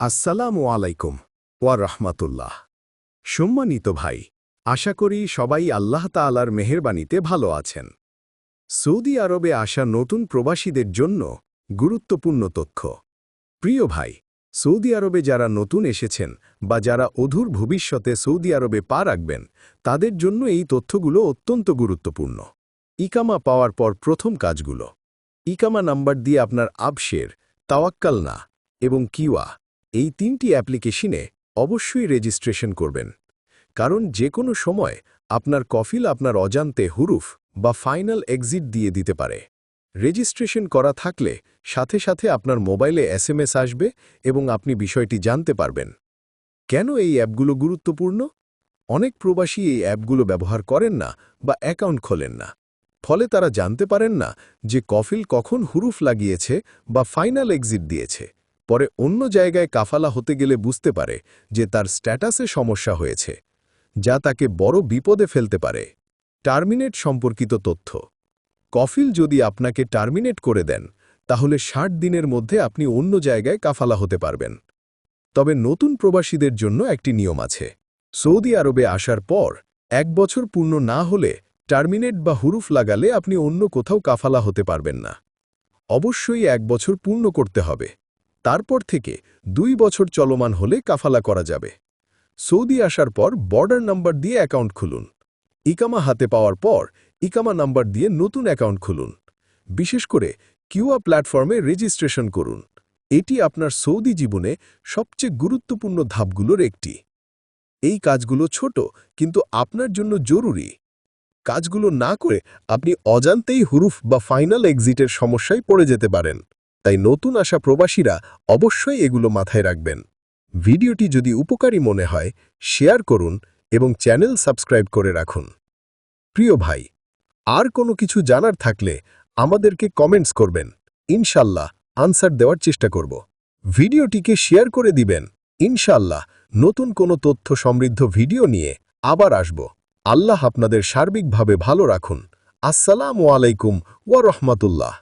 আসসালামু আলাইকুম ওয়া রহমাতুল্লাহ। সম্মানিত ভাই, আশা করি সবাই আল্লাহ তাআলার মেহেরবানিতে ভালো আছেন। সৌদি আরবে আসা নতুন প্রবাসীদের জন্য গুরুত্বপূর্ণ তথ্য। প্রিয় ভাই, সৌদি আরবে যারা নতুন এসেছেন বা যারা অধুর ভবিষ্যতে সৌদি আরবে পা রাখবেন, তাদের জন্য এই তথ্যগুলো অত্যন্ত গুরুত্বপূর্ণ। ইকামা পাওয়ার পর প্রথম কাজগুলো। ইকামা নাম্বার দিয়ে আপনার আবশের, তাওয়াক্কাল না এবং কিওয়া এই তিনটি অ্যাপ্লিকেশনে অবশ্যই রেজিস্ট্রেশন করবেন। কারণ যে কোনো সময় আপনার কফিল আপনার অজান্তে হুরুফ বা ফাইনাল এক্সিট দিয়ে দিতে পারে। রেজিস্ট্রেশন করা থাকলে সাথে সাথে আপনার মোবাইলে এসএমএস আসবে এবং আপনি বিষয়টি জানতে পারবেন। কেন এই অ্যাপগুলো গুরুত্বপূর্ণ? অনেক প্রবাসী এই অ্যাপগুলো ব্যবহার করেন না বা অ্যাকাউন্ট খোলেন না। ফলে তারা জানতে পারেন না যে কফিল কখন হুরুফ লাগিয়েছে বা ফাইনাল এক্সিট দিয়েছে। পরে অন্য জায়গায় কাফালা হতে গেলে বুঝতে পারে যে তার স্ট্যাটাসে সমস্যা হয়েছে, যা তাকে বড় বিপদে ফেলতে পারে। টার্মিনেট সম্পর্কিত তথ্য। কফিল যদি আপনাকে টার্মিনেট করে দেন, তাহলে ষাট দিনের মধ্যে আপনি অন্য জায়গায় কাফালা হতে পারবেন। তবে নতুন প্রবাসীদের জন্য একটি নিয়ম আছে। সৌদি আরবে আসার পর, এক বছর পূর্ণ না হলে টার্মিনেট বা হুরুফ লাগালে আপনি অন্য কোথাও কাফালা হতে পারবেন না। অবশ্যই এক বছর পূর্ণ করতে হবে। তারপর থেকে দুই বছর চলমান হলে কাফালা করা যাবে। সৌদি আসার পর বর্ডার নাম্বার দিয়ে অ্যাকাউন্ট খুলুন। ইকামা হাতে পাওয়ার পর ইকামা নাম্বার দিয়ে নতুন অ্যাকাউন্ট খুলুন। বিশেষ করে কিউয়া প্ল্যাটফর্মে রেজিস্ট্রেশন করুন। এটি আপনার সৌদি জীবনে সবচেয়ে গুরুত্বপূর্ণ ধাপগুলোর একটি। এই কাজগুলো ছোট, কিন্তু আপনার জন্য জরুরি। কাজগুলো না করে আপনি অজান্তেই হুরুফ বা ফাইনাল এক্সিটের সমস্যায় পড়ে যেতে পারেন। তাই নতুন আসা প্রবাসীরা অবশ্যই এগুলো মাথায় রাখবেন। ভিডিওটি যদি উপকারী মনে হয়, শেয়ার করুন এবং চ্যানেল সাবস্ক্রাইব করে রাখুন। প্রিয় ভাই, আর কোনো কিছু জানার থাকলে আমাদেরকে কমেন্টস করবেন। ইনশাল্লাহ আনসার দেওয়ার চেষ্টা করব। ভিডিওটিকে শেয়ার করে দিবেন। ইনশাল্লাহ নতুন কোনো তথ্য সমৃদ্ধ ভিডিও নিয়ে আবার আসব। আল্লাহ আপনাদের সার্বিকভাবে ভালো রাখুন। আসসালামু আলাইকুম ওয়া রহমাতুল্লাহ।